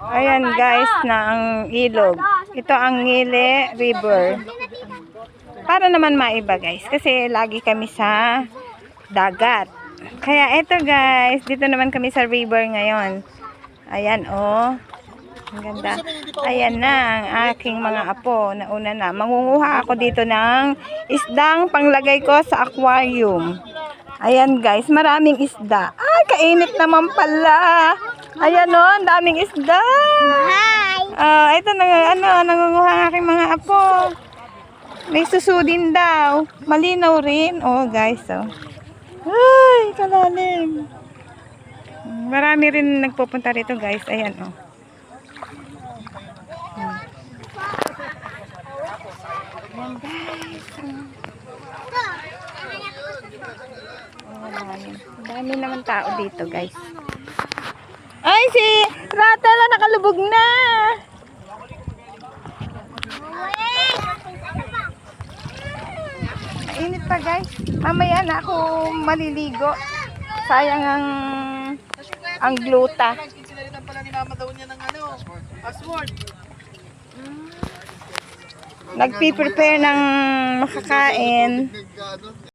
Ayan guys na ang ilog. Ito ang Ngile River. Para naman maiba guys. Kasi lagi kami sa dagat. Kaya eto guys. Dito naman kami sa river ngayon. Ayan oh. Ang ganda. Ayan na ang aking mga apo. Nauna na. Mangunguha ako dito ng isdang panglagay ko sa aquarium. Ayan guys, maraming isda. Ay, kainit naman pala. Ayan o, ang daming isda. Hi! Ah, ito na, ano, nangunguha ang aking mga apo. May suso din daw. Malinaw rin. Oh, guys, oh. Ay, kalalim. Marami rin nagpupunta rito, guys. Ayan, oh. Ayan, guys. Oh, marami. Dami naman tao dito, guys. Ay, si Ratala nakalubog na. Mainit pa, guys. Mamaya na ako maliligo. Sayang ang ang gluta. Sinalitan pala ni mama niya ng ano, password. Nagpi-prepare ng makakain.